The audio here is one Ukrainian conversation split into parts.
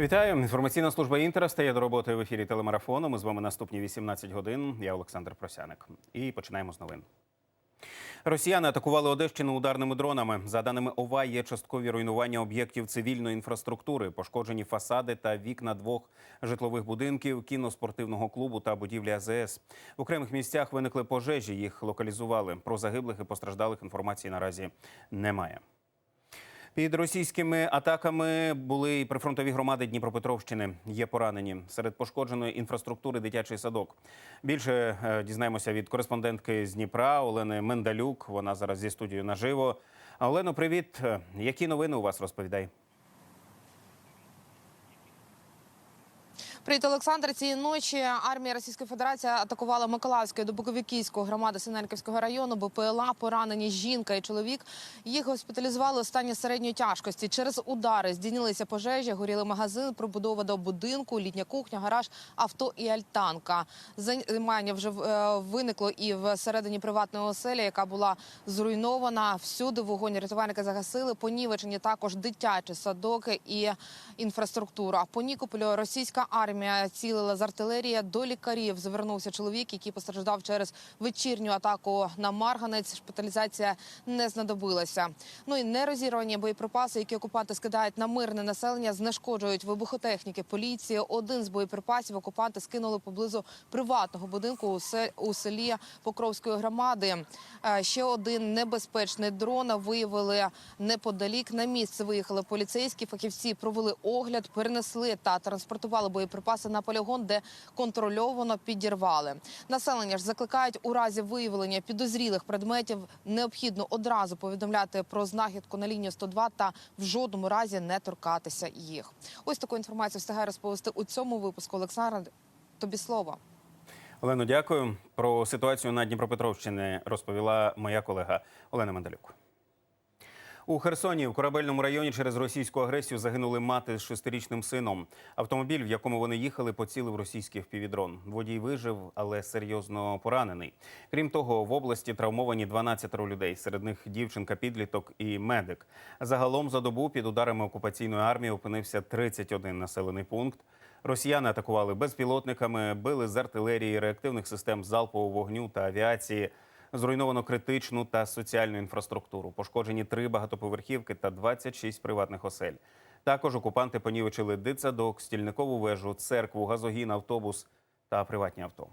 Вітаю. Інформаційна служба Інтера стає до роботи в ефірі телемарафону. Ми з вами наступні 18 годин. Я Олександр Просяник. І починаємо з новин. Росіяни атакували Одещину ударними дронами. За даними ОВА, є часткові руйнування об'єктів цивільної інфраструктури, пошкоджені фасади та вікна двох житлових будинків, кіноспортивного клубу та будівлі АЗС. В окремих місцях виникли пожежі. Їх локалізували. Про загиблих і постраждалих інформації наразі немає. Під російськими атаками були і прифронтові громади Дніпропетровщини. Є поранені серед пошкодженої інфраструктури дитячий садок. Більше е, дізнаємося від кореспондентки з Дніпра Олени Мендалюк. Вона зараз зі студією наживо. Олено, привіт. Е, Які новини у вас розповідай? Привіт, Олександр. Цієї ночі армія Російської Федерації атакувала Миколаївську до Буковиківську громади Синельниківського району. БПЛА поранені жінка і чоловік. Їх госпіталізували у стані середньої тяжкості. Через удари здійнилися пожежі, горіли магазин, прибудова до будинку, літня кухня, гараж, авто і альтанка. Займання вже е, виникло і всередині приватної оселі, яка була зруйнована. Всюди вогонь рятувальники загасили. Понівечені також дитячі садоки і інфраструктура. По Нікополю російська армія цілила з артилерії. До лікарів звернувся чоловік, який постраждав через вечірню атаку на Марганець. Шпиталізація не знадобилася. Ну і нерозірвані боєприпаси, які окупанти скидають на мирне населення, знешкоджують вибухотехніки поліції. Один з боєприпасів окупанти скинули поблизу приватного будинку у селі Покровської громади. Е, Ще один небезпечний дрон виявили неподалік. На місце виїхали поліцейські. Фахівці провели огляд, перенесли та транспортували боєприпаси на полігон, де контрольовано підірвали. Населення ж закликають у разі виявлення підозрілих предметів необхідно одразу повідомляти про знахідку на лінію 102 та в жодному разі не торкатися їх. Ось таку інформацію встигає розповісти у цьому випуску. Олександр, тобі слово. Олено, дякую. Про ситуацію на Дніпропетровщині розповіла моя колега Олена Мендалюк. У Херсоні в корабельному районі через російську агресію загинули мати з шестирічним сином. Автомобіль, в якому вони їхали, поцілив російський впівдрон. Водій вижив, але серйозно поранений. Крім того, в області травмовані 12 людей. Серед них дівчинка, підліток і медик. Загалом за добу під ударами окупаційної армії опинився 31 населений пункт. Росіяни атакували безпілотниками, били з артилерії, реактивних систем залпового вогню та авіації. Зруйновано критичну та соціальну інфраструктуру. Пошкоджені три багатоповерхівки та 26 приватних осель. Також окупанти понівечили дитсадок, стільникову вежу, церкву, газогін, автобус та приватні авто.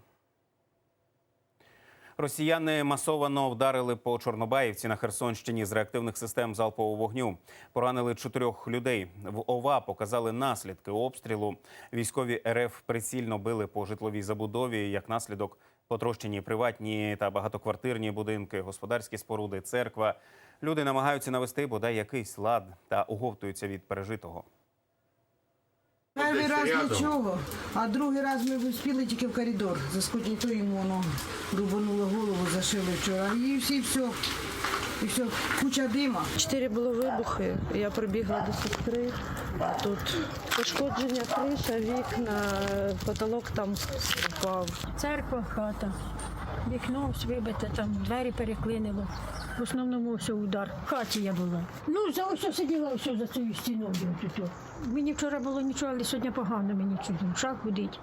Росіяни масовано вдарили по Чорнобаївці на Херсонщині з реактивних систем залпового вогню. Поранили чотирьох людей. В ОВА показали наслідки обстрілу. Військові РФ прицільно били по житловій забудові. Як наслідок потрощені приватні та багатоквартирні будинки, господарські споруди, церква. Люди намагаються навести бодай якийсь лад та оговтуються від пережитого. Перший раз нічого, а другий раз ми виспіли тільки в коридор. За то йому воно рубануло голову, зашили вчора. І всі все. І все, куча дима. Чотири було вибухи. Я прибігла до сестри. Тут пошкодження криша, вікна, потолок там впав. Церква, хата. Вікно вибите, там двері переклинило. В основному все удар. В хаті я була. Ну, за ось сиділа ось за цією стіною. Мені вчора було нічого, але сьогодні погано мені чуть. Шах гудить.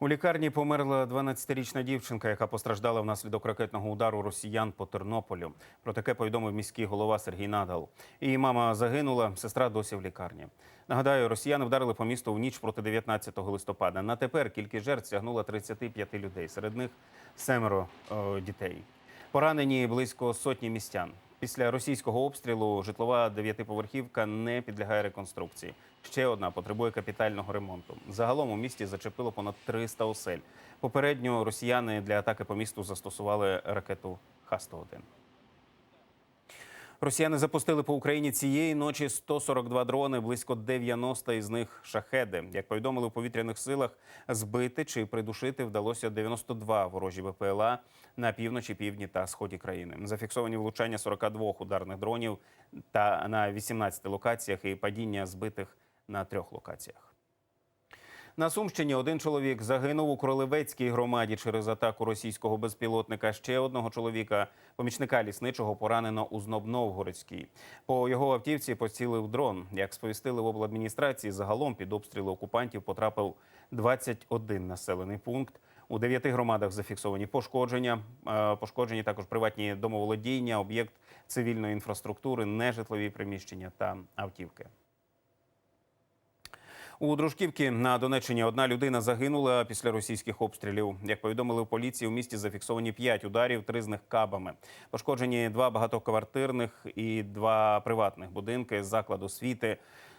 У лікарні померла 12-річна дівчинка, яка постраждала внаслідок ракетного удару росіян по Тернополю. Про таке повідомив міський голова Сергій Надал. Її мама загинула, сестра досі в лікарні. Нагадаю, росіяни вдарили по місту в ніч проти 19 листопада. На тепер кількість жертв сягнула 35 людей. Серед них семеро е, дітей. Поранені близько сотні містян. Після російського обстрілу житлова дев'ятиповерхівка не підлягає реконструкції. Ще одна потребує капітального ремонту. Загалом у місті зачепило понад 300 осель. Попередньо росіяни для атаки по місту застосували ракету Х-101. Росіяни запустили по Україні цієї ночі 142 дрони, близько 90 із них шахеди. Як повідомили у повітряних силах, збити чи придушити вдалося 92 ворожі БПЛА на півночі, півдні та сході країни. Зафіксовані влучання 42 ударних дронів та на 18 локаціях і падіння збитих на трьох локаціях. На Сумщині один чоловік загинув у Кролевецькій громаді через атаку російського безпілотника. Ще одного чоловіка, помічника лісничого, поранено у Знобновгородській. По його автівці поцілив дрон. Як сповістили в обладміністрації, загалом під обстріли окупантів потрапив 21 населений пункт. У дев'яти громадах зафіксовані пошкодження. Е, Пошкоджені також приватні домоволодіння, об'єкт цивільної інфраструктури, нежитлові приміщення та автівки. У Дружківці на Донеччині одна людина загинула після російських обстрілів. Як повідомили в поліції, у місті зафіксовані п'ять ударів, три з них кабами. Пошкоджені два багатоквартирних і два приватних будинки з закладу освіти.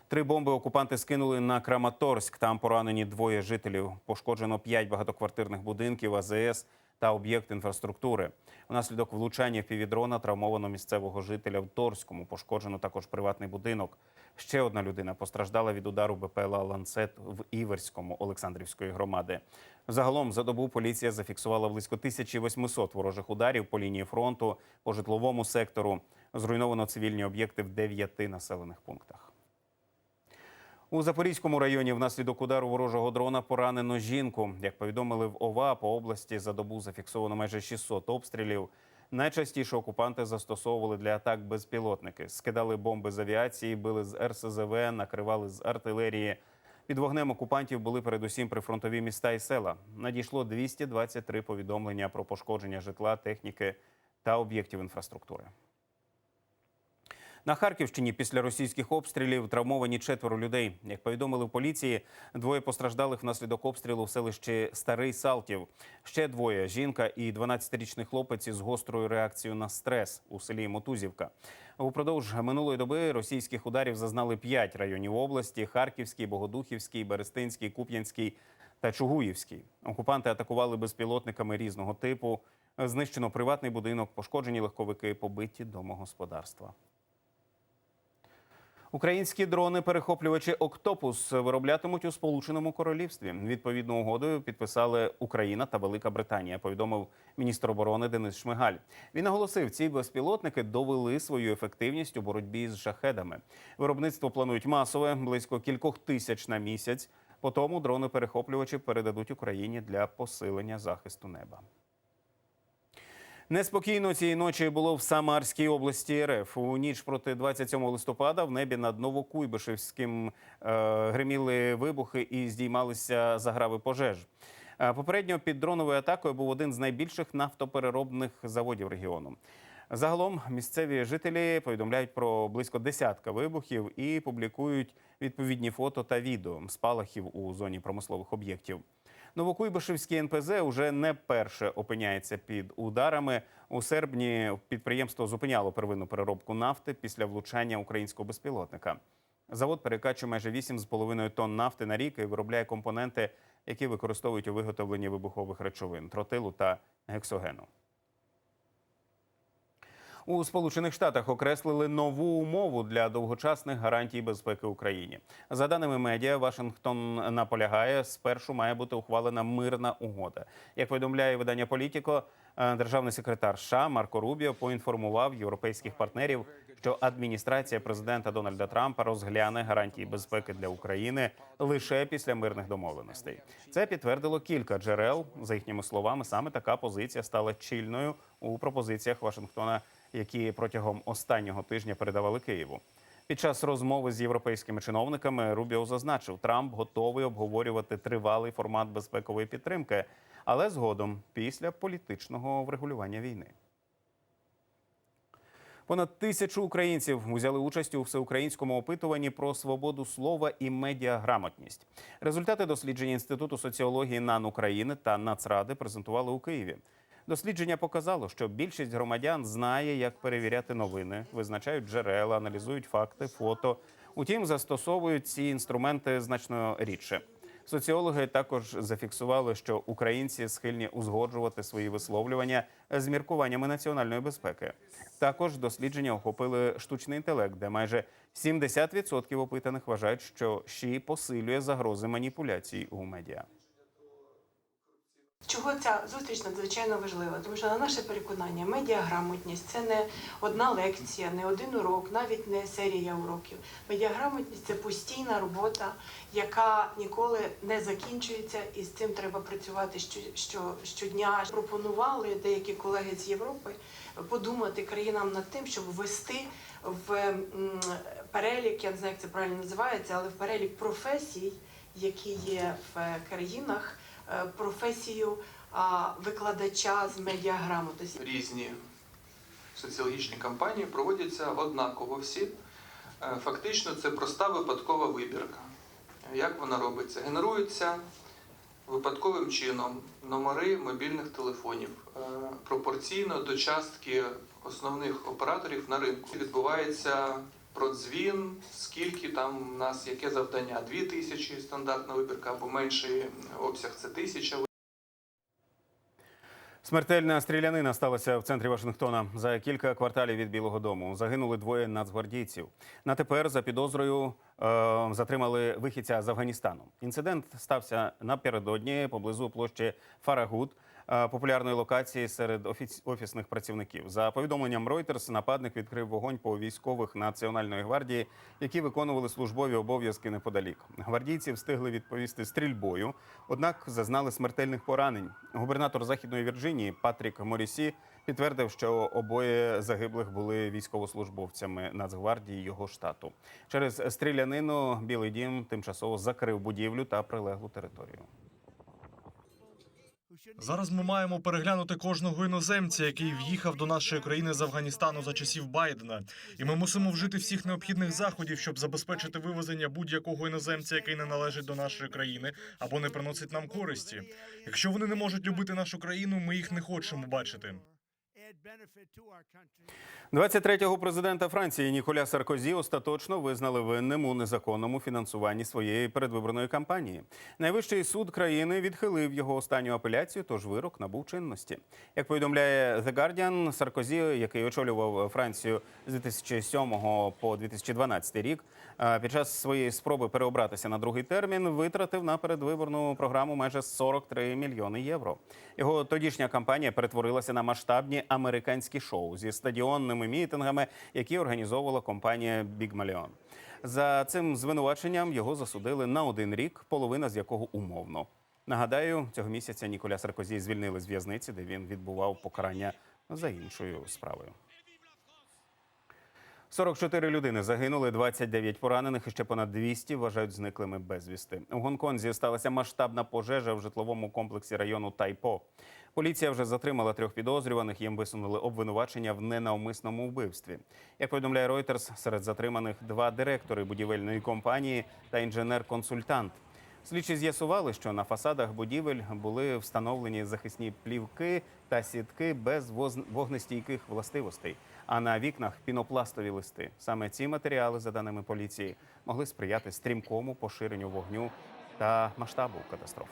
Три бомби окупанти скинули на Краматорськ. Там поранені двоє жителів. Пошкоджено п'ять багатоквартирних будинків, АЗС та об'єкт інфраструктури. Унаслідок влучання півдрона травмовано місцевого жителя в Торському. Пошкоджено також приватний будинок. Ще одна людина постраждала від удару БПЛА «Ланцет» в Іверському Олександрівської громади. Загалом за добу поліція зафіксувала близько 1800 ворожих ударів по лінії фронту, по житловому сектору. Зруйновано цивільні об'єкти в дев'яти населених пунктах. У Запорізькому районі внаслідок удару ворожого дрона поранено жінку. Як повідомили в ОВА, по області за добу зафіксовано майже 600 обстрілів. Найчастіше окупанти застосовували для атак безпілотники. Скидали бомби з авіації, били з РСЗВ, накривали з артилерії. Під вогнем окупантів були передусім прифронтові міста і села. Надійшло 223 повідомлення про пошкодження житла, техніки та об'єктів інфраструктури. На Харківщині після російських обстрілів травмовані четверо людей. Як повідомили в поліції, двоє постраждалих внаслідок обстрілу в селищі Старий Салтів. Ще двоє жінка і 12-річний хлопець із гострою реакцією на стрес у селі Мотузівка. Упродовж минулої доби російських ударів зазнали п'ять районів області: Харківський, Богодухівський, Берестинський, Куп'янський та Чугуївський. Окупанти атакували безпілотниками різного типу. Знищено приватний будинок, пошкоджені легковики, побиті домогосподарства. Українські дрони-перехоплювачі Октопус вироблятимуть у Сполученому Королівстві. Відповідну угоду підписали Україна та Велика Британія. Повідомив міністр оборони Денис Шмигаль. Він наголосив, ці безпілотники довели свою ефективність у боротьбі з шахедами. Виробництво планують масове близько кількох тисяч на місяць. Потому дрони-перехоплювачі передадуть Україні для посилення захисту неба. Неспокійно цієї ночі було в Самарській області РФ. У ніч проти 27 листопада в небі над Новокуйбишевським е, гриміли вибухи і здіймалися заграви пожеж. Е, Попередньо під дроновою атакою був один з найбільших нафтопереробних заводів регіону. Загалом місцеві жителі повідомляють про близько десятка вибухів і публікують відповідні фото та відео спалахів у зоні промислових об'єктів. Новокуйбишевський НПЗ уже не перше опиняється під ударами. У серпні підприємство зупиняло первинну переробку нафти після влучання українського безпілотника. Завод перекачує майже 8,5 тонн нафти на рік і виробляє компоненти, які використовують у виготовленні вибухових речовин тротилу та гексогену. У Сполучених Штатах окреслили нову умову для довгочасних гарантій безпеки Україні. За даними медіа, Вашингтон наполягає, спершу має бути ухвалена мирна угода. Як повідомляє видання Політіко, е, державний секретар США Марко Рубіо поінформував європейських партнерів, що адміністрація президента Дональда Трампа розгляне гарантії безпеки для України лише після мирних домовленостей. Це підтвердило кілька джерел. За їхніми словами, саме така позиція стала чільною у пропозиціях Вашингтона які протягом останнього тижня передавали Києву. Під час розмови з європейськими чиновниками Рубіо зазначив, Трамп готовий обговорювати тривалий формат безпекової підтримки, але згодом після політичного врегулювання війни. Понад тисячу українців взяли участь у всеукраїнському опитуванні про свободу слова і медіаграмотність. Результати дослідження Інституту соціології НАН України та Нацради презентували у Києві. Дослідження показало, що більшість громадян знає, як перевіряти новини, визначають джерела, аналізують факти, фото. Утім, застосовують ці інструменти значно рідше. Соціологи також зафіксували, що українці схильні узгоджувати свої висловлювання з міркуваннями національної безпеки. Також дослідження охопили штучний інтелект, де майже 70% опитаних вважають, що ЩІ посилює загрози маніпуляцій у медіа. Чого ця зустріч надзвичайно важлива? Тому що на наше переконання медіаграмотність це не одна лекція, не один урок, навіть не серія уроків. Медіаграмотність це постійна робота, яка ніколи не закінчується, і з цим треба працювати що, що, щодня. Пропонували деякі колеги з Європи подумати країнам над тим, щоб ввести в перелік, я не знаю, як це правильно називається, але в перелік професій, які є в країнах е, професію викладача з медіаграмотності. різні соціологічні кампанії проводяться однаково всі. Е, Фактично, це проста випадкова вибірка. Як вона робиться? Генеруються випадковим чином номери мобільних телефонів е, пропорційно до частки основних операторів на ринку. Відбувається продзвін, скільки там у нас яке завдання? Дві тисячі стандартна вибірка або менший обсяг це тисяча Смертельна стрілянина сталася в центрі Вашингтона за кілька кварталів від Білого Дому. Загинули двоє нацгвардійців. На тепер за підозрою е, затримали вихідця з Афганістану. Інцидент стався напередодні поблизу площі Фарагут, популярної локації серед офісних працівників. За повідомленням Reuters, нападник відкрив вогонь по військових Національної гвардії, які виконували службові обов'язки неподалік. Гвардійці встигли відповісти стрільбою, однак зазнали смертельних поранень. Губернатор Західної Вірджинії Патрік Морісі підтвердив, що обоє загиблих були військовослужбовцями Нацгвардії його штату. Через стрілянину Білий Дім тимчасово закрив будівлю та прилеглу територію. Зараз ми маємо переглянути кожного іноземця, який в'їхав до нашої країни з Афганістану за часів Байдена, і ми мусимо вжити всіх необхідних заходів, щоб забезпечити вивезення будь-якого іноземця, який не належить до нашої країни або не приносить нам користі. Якщо вони не можуть любити нашу країну, ми їх не хочемо бачити. 23-го президента Франції Ніколя Саркозі остаточно визнали винним у незаконному фінансуванні своєї передвиборної кампанії. Найвищий суд країни відхилив його останню апеляцію, тож вирок набув чинності. Як повідомляє The Guardian, Саркозі, який очолював Францію з 2007 по 2012 рік, під час своєї спроби переобратися на другий термін витратив на передвиборну програму майже 43 мільйони євро. Його тодішня кампанія перетворилася на масштабні американські шоу зі стадіонними мітингами, які організовувала компанія Malion. За цим звинуваченням його засудили на один рік, половина з якого умовно. Нагадаю, цього місяця Ніколя Саркозі звільнили з в'язниці, де він відбував покарання за іншою справою. 44 людини загинули, 29 поранених і ще понад 200 вважають зниклими безвісти. У Гонконзі сталася масштабна пожежа в житловому комплексі району Тайпо. Поліція вже затримала трьох підозрюваних. Їм висунули обвинувачення в ненавмисному вбивстві. Як повідомляє Reuters, серед затриманих два директори будівельної компанії та інженер-консультант. Слідчі з'ясували, що на фасадах будівель були встановлені захисні плівки та сітки без вогнестійких властивостей, а на вікнах пінопластові листи. Саме ці матеріали, за даними поліції, могли сприяти стрімкому поширенню вогню та масштабу катастрофи.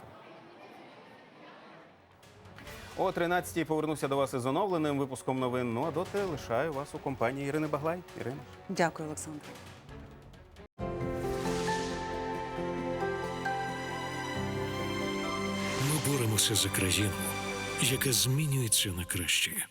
О 13-й повернуся до вас із оновленим випуском новин. Ну а доти лишаю вас у компанії Ірини Баглай. Ірина. Дякую, Олександр. Ми боремося за країну, яка змінюється на краще.